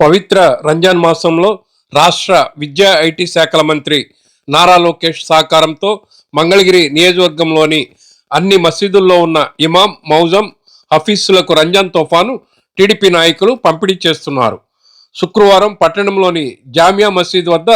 పవిత్ర రంజాన్ మాసంలో రాష్ట్ర విద్యా ఐటీ శాఖల మంత్రి నారా లోకేష్ సహకారంతో మంగళగిరి నియోజకవర్గంలోని అన్ని మసీదుల్లో ఉన్న ఇమాం మౌజం హఫీసులకు రంజాన్ తోఫాను టీడీపీ నాయకులు పంపిణీ చేస్తున్నారు. శుక్రవారం పట్టణంలోని జామియా మసీద్ వద్ద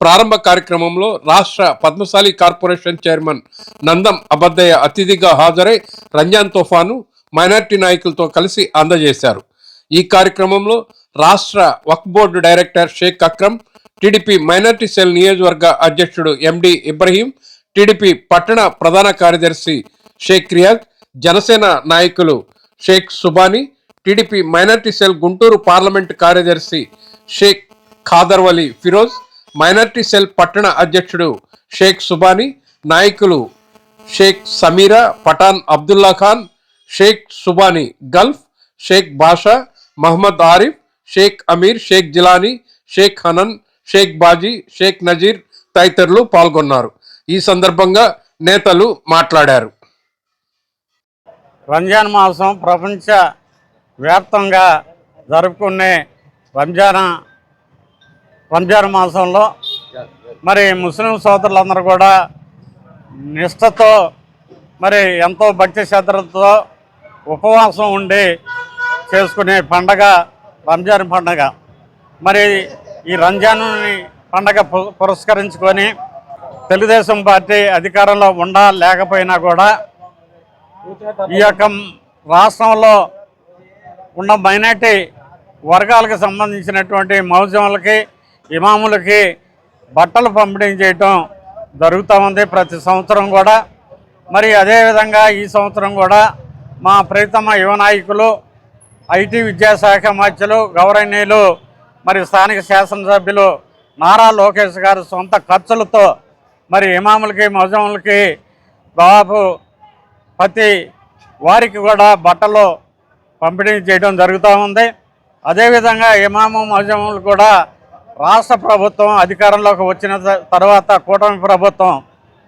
ప్రారంభ కార్యక్రమంలో రాష్ట్ర పద్మశాలి కార్పొరేషన్ చైర్మన్ నందం అబద్దయ్య అతిథిగా హాజరై రంజాన్ తోఫాను మైనార్టీ నాయకులతో కలిసి అందజేశారు. ఈ కార్యక్రమంలో రాష్ట్ర Waqf board director Shaik Akram TDP minority cell నియోజకవర్గ అధ్యక్షుడు ఎండి ఇబ్రహీం టీడీపీ పట్టణ ప్రధాన కార్యదర్శి షేక్ రియాజ్ జనసేన నాయకులు Shaik Subhani TDP minority cell Guntur parliament కార్యదర్శి షేక్ ఖాదర్వలి ఫిరోజ్ మైనార్టీ సెల్ పట్టణ అధ్యక్షుడు షేక్ సుబానీ నాయకులు షేక్ సమీరా పఠాన్ అబ్దుల్లా ఖాన్ షేక్ సుబానీ గల్ఫ్ షేక్ బాషా మహమ్మద్ ఆరిఫ్ షేక్ అమీర్ షేక్ జిలానీ షేక్ హనన్ షేక్ బాజీ షేక్ నజీర్ తదితరులు పాల్గొన్నారు. ఈ సందర్భంగా నేతలు మాట్లాడారు. రంజాన్ మాసం ప్రపంచ వ్యాప్తంగా జరుపుకునే రంజాన్ రంజాన్ మాసంలో మరి ముస్లిం సోదరులందరూ కూడా నిష్ఠతో మరి ఎంతో భక్తి శ్రద్ధలతో ఉపవాసం ఉండి చేసుకునే పండగ రంజాన్ పండగ. మరి ఈ రంజాన్ పండగ పు- పురస్కరించుకొని తెలుగుదేశం పార్టీ అధికారంలో ఉండా లేకపోయినా కూడా ఈ యొక్క రాష్ట్రంలో ఉన్న మైనార్టీ వర్గాలకు సంబంధించినటువంటి మౌజములకి ఇమాములకి బట్టలు పంపిణీ చేయటం జరుగుతూ ఉంది ప్రతి సంవత్సరం కూడా. మరి అదేవిధంగా ఈ సంవత్సరం కూడా మా ప్రీతమ యువ నాయకులు ఐటీ విద్యాశాఖ మధ్యలు గౌరవనీయులు మరి స్థానిక శాసనసభ్యులు నారా లోకేష్ గారు సొంత ఖర్చులతో మరి ఇమాములకి మజములకి దాదాపు ప్రతి వారికి కూడా బట్టలు పంపిణీ చేయడం జరుగుతూ ఉంది. అదేవిధంగా ఇమాము మజములు కూడా రాష్ట్ర ప్రభుత్వం అధికారంలోకి వచ్చిన త- తర్వాత కూటమి ప్రభుత్వం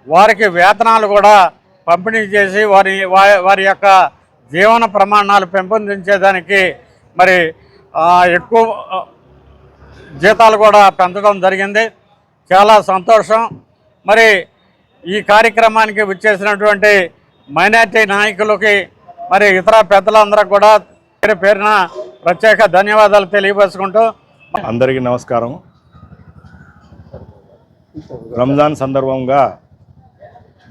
వారికి వేతనాలు కూడా పంపిణీ చేసి వారి వారి యొక్క జీవన ప్రమాణాలు పెంపొందించేదానికి మరి ఎక్కువ జీతాలు కూడా పెంచడం జరిగింది. చాలా సంతోషం. మరి ఈ కార్యక్రమానికి విచ్చేసినటువంటి మైనార్టీ నాయకులకి మరి ఇతర పెద్దలందరూ కూడా పేరు పేరున ప్రత్యేక ధన్యవాదాలు తెలియపరుచుకుంటూ. అందరికీ నమస్కారం. రంజాన్ సందర్భంగా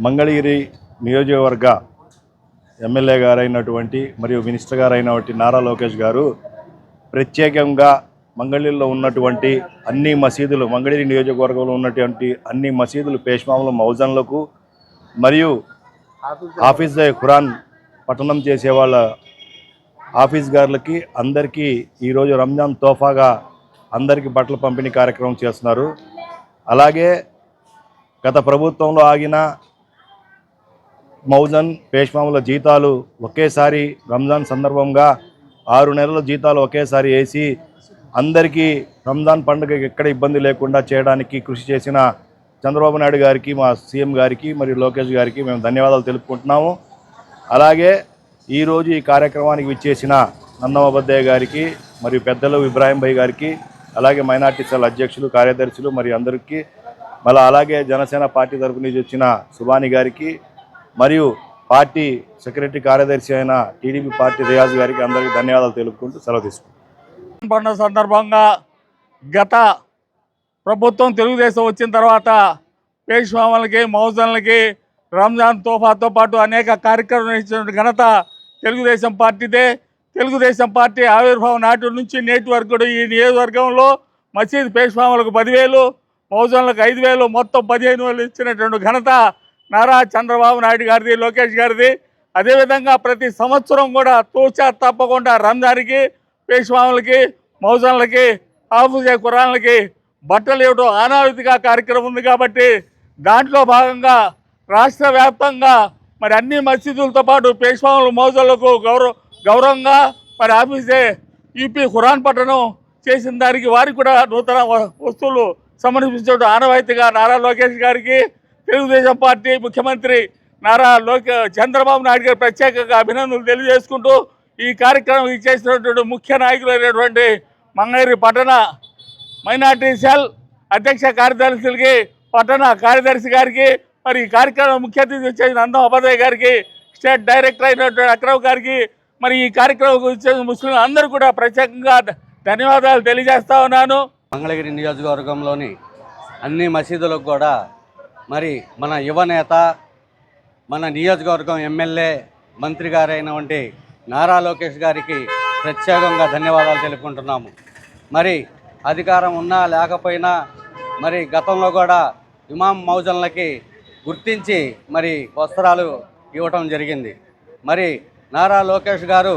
మంగళగిరి నియోజకవర్గ ఎమ్మెల్యే గారైనటువంటి మరియు మినిస్టర్ గారైనటువంటి నారా లోకేష్ గారు ప్రత్యేకంగా మంగళగిరిలో ఉన్నటువంటి అన్ని మసీదులు మంగళగిరి నియోజకవర్గంలో ఉన్నటువంటి అన్ని మసీదులు పేష్మాముల మౌజన్లకు మరియు హాఫీజ్ ఖురాన్ పఠనం చేసే వాళ్ళ ఆఫీస్ గారులకి అందరికీ ఈరోజు రంజాన్ తోఫాగా అందరికీ బట్టలు పంపిణీ కార్యక్రమం చేస్తున్నారు. అలాగే గత ప్రభుత్వంలో ఆగిన మౌజన్ పేష్మాముల జీతాలు ఒకేసారి రంజాన్ సందర్భంగా ఆరు నెలల జీతాలు ఒకేసారి వేసి అందరికీ రంజాన్ పండుగకి ఎక్కడ ఇబ్బంది లేకుండా చేయడానికి కృషి చేసిన చంద్రబాబు నాయుడు గారికి మా సీఎం గారికి మరియు లోకేష్ గారికి మేము ధన్యవాదాలు తెలుపుకుంటున్నాము. అలాగే ఈరోజు ఈ కార్యక్రమానికి విచ్చేసిన నందమబద్దయ్య గారికి మరియు పెద్దలు ఇబ్రాహీం భాయ్ గారికి అలాగే మైనార్టీ సెల్ అధ్యక్షులు కార్యదర్శులు మరియు అందరికీ మళ్ళీ అలాగే జనసేన పార్టీ తరఫు నుంచి వచ్చిన సుభాని గారికి మరియు పార్టీ సెక్రటరీ కార్యదర్శి అయిన టీడీపీ పార్టీ రియాజ్ గారికి అందరికీ ధన్యవాదాలు తెలుపుకుంటూ సెలవు తీసుకుంటాం పండుగ సందర్భంగా గత ప్రభుత్వం తెలుగుదేశం వచ్చిన తర్వాత పేష్మామలకి మౌజన్లకి రంజాన్ తోఫాతో పాటు అనేక కార్యక్రమాలు ఇచ్చినటువంటి ఘనత తెలుగుదేశం పార్టీదే. తెలుగుదేశం పార్టీ ఆవిర్భావం నాటి నుంచి నేటి వరకు ఈ నియోజకవర్గంలో మసీద్ పేష్మామలకు పదివేలు మౌజన్లకు ఐదు వేలు మొత్తం పదిహేను వేలు ఇచ్చినటువంటి ఘనత నారా చంద్రబాబు నాయుడు గారిది లోకేష్ గారిది. అదేవిధంగా ప్రతి సంవత్సరం కూడా తూచా తప్పకుండా రంజాన్కి పేష్వాములకి మౌజన్లకి ఆఫీసే కురాన్లకి బట్టలు ఇవ్వడం ఆనావితిగా కార్యక్రమం ఉంది కాబట్టి దాంట్లో భాగంగా రాష్ట్ర వ్యాప్తంగా మరి అన్ని మసీదులతో పాటు పేష్మాముల మౌజన్లకు గౌరవ గౌరవంగా మరి ఆఫీసే యూపీ ఖురాన్ పట్టణం చేసిన దానికి వారికి కూడా నూతన వ- వస్తువులు సమర్పించడం ఆనవాయితీగా నారా లోకేష్ గారికి తెలుగుదేశం పార్టీ ముఖ్యమంత్రి నారా లోకే చంద్రబాబు నాయుడు గారు ప్రత్యేకంగా అభినందనలు తెలియజేసుకుంటూ ఈ కార్యక్రమం చేసినటువంటి ముఖ్య నాయకులైనటువంటి మంగళగిరి పట్టణ మైనార్టీ సెల్ అధ్యక్ష కార్యదర్శులకి పట్టణ కార్యదర్శి గారికి మరి ఈ కార్యక్రమం ముఖ్య అతిథి వచ్చేసిన అందం ఉపాధ్యాయ గారికి స్టేట్ డైరెక్టర్ అయినటువంటి అక్రవ్ గారికి మరి ఈ కార్యక్రమం వచ్చేసిన ముస్లింలు అందరూ కూడా ప్రత్యేకంగా ధన్యవాదాలు తెలియజేస్తా ఉన్నాను. మంగళగిరి నియోజకవర్గంలోని అన్ని మసీదులకు కూడా మరి మన యువనేత మన నియోజకవర్గం ఎమ్మెల్యే మంత్రి గారైనటువంటి నారా లోకేష్ గారికి ప్రత్యేకంగా ధన్యవాదాలు తెలుపుకుంటున్నాము. మరి అధికారం ఉన్నా లేకపోయినా మరి గతంలో కూడా ఇమాం మౌజన్లకి గుర్తించి మరి వస్త్రాలు ఇవ్వటం జరిగింది. మరి నారా లోకేష్ గారు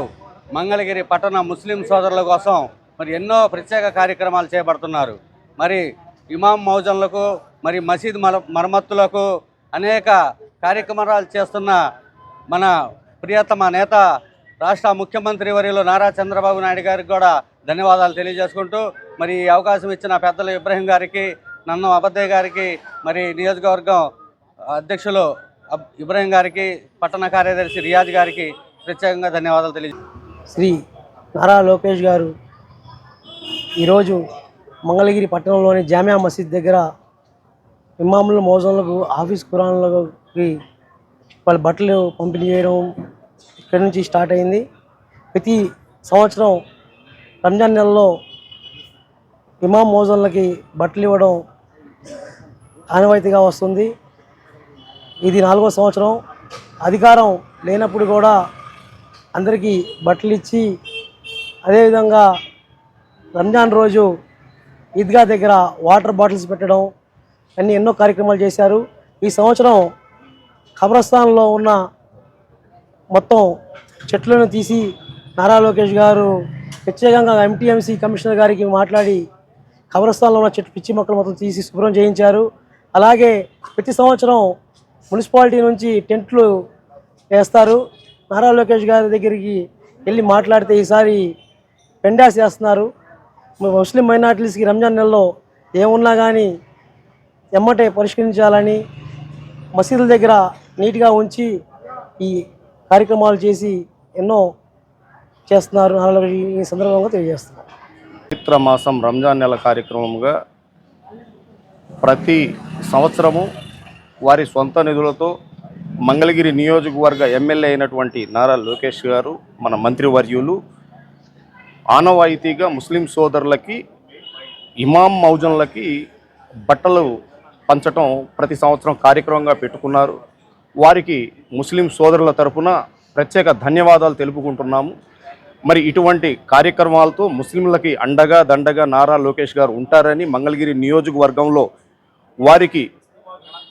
మంగళగిరి పట్టణ ముస్లిం సోదరుల కోసం మరి ఎన్నో ప్రత్యేక కార్యక్రమాలు చేపడుతున్నారు. మరి ఇమాం మౌజన్లకు మరి మసీద్ మరమ్మతులకు అనేక కార్యక్రమాలు చేస్తున్న మన ప్రియతమ నేత రాష్ట్ర ముఖ్యమంత్రి వర్యులు నారా చంద్రబాబు నాయుడు గారికి కూడా ధన్యవాదాలు తెలియజేసుకుంటూ మరి ఈ అవకాశం ఇచ్చిన పెద్దలు ఇబ్రహీం గారికి నన్ను అబద్దయ్య గారికి మరి నియోజకవర్గం అధ్యక్షులు అబ్- ఇబ్రహీం గారికి పట్టణ కార్యదర్శి రియాజ్ గారికి ప్రత్యేకంగా ధన్యవాదాలు తెలియజే శ్రీ నారా లోకేష్ గారు ఈరోజు మంగళగిరి పట్టణంలోని జామియా మసీద్ దగ్గర ఇమాముల మోజంలకు ఆఫీస్ కురాన్లకి వాళ్ళ బట్టలు పంపిణీ చేయడం ఇక్కడి నుంచి స్టార్ట్ అయింది. ప్రతి సంవత్సరం రంజాన్ నెలలో ఇమాం మోజన్లకి బట్టలు ఇవ్వడం ఆనవాయితీగా వస్తుంది. ఇది నాలుగో సంవత్సరం. అధికారం లేనప్పుడు కూడా అందరికీ బట్టలు ఇచ్చి అదేవిధంగా రంజాన్ రోజు ఈద్గా దగ్గర వాటర్ బాటిల్స్ పెట్టడం అన్ని ఎన్నో కార్యక్రమాలు చేశారు. ఈ సంవత్సరం ఖబరస్థాన్లో ఉన్న మొత్తం చెట్లను తీసి నారా లోకేష్ గారు ప్రత్యేకంగా ఎంటీఎంసీ కమిషనర్ గారికి మాట్లాడి ఖబరస్థాన్లో ఉన్న చెట్టు పిచ్చి మొక్కలు మొత్తం తీసి శుభ్రం చేయించారు. అలాగే ప్రతి సంవత్సరం మున్సిపాలిటీ నుంచి టెంట్లు వేస్తారు. నారా లోకేష్ గారి దగ్గరికి వెళ్ళి మాట్లాడితే ఈసారి పెండాస్ చేస్తున్నారు ముస్లిం మైనార్టీస్కి రంజాన్ నెలలో ఏమున్నా కానీ ఎమ్మటే పరిష్కరించాలని మసీదుల దగ్గర నీట్గా ఉంచి ఈ కార్యక్రమాలు చేసి ఎన్నో చేస్తున్నారు ఈ సందర్భంగా తెలియజేస్తున్నారు పవిత్ర మాసం రంజాన్ నెల కార్యక్రమంగా ప్రతి సంవత్సరము వారి సొంత నిధులతో మంగళగిరి నియోజకవర్గ ఎమ్మెల్యే అయినటువంటి నారా లోకేష్ గారు మన మంత్రివర్యులు ఆనవాయితీగా ముస్లిం సోదరులకి ఇమాం మౌజన్లకి బట్టలు పంచటం ప్రతి సంవత్సరం కార్యక్రమంగా పెట్టుకున్నారు. వారికి ముస్లిం సోదరుల తరపున ప్రత్యేక ధన్యవాదాలు తెలుపుకుంటున్నాము. మరి ఇటువంటి కార్యక్రమాలతో ముస్లింలకి అండగా దండగా నారా లోకేష్ గారు ఉంటారని మంగళగిరి నియోజకవర్గంలో వారికి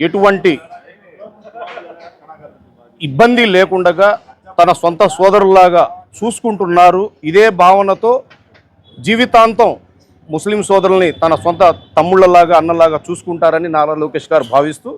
ఎటువంటి ఇబ్బంది లేకుండగా తన సొంత సోదరులాగా చూసుకుంటున్నారు. ఇదే భావనతో జీవితాంతం ముస్లిం సోదరుల్ని తన సొంత తమ్ముళ్ళలాగా అన్నలాగా చూసుకుంటారని నారా లోకేష్ గారు భావిస్తూ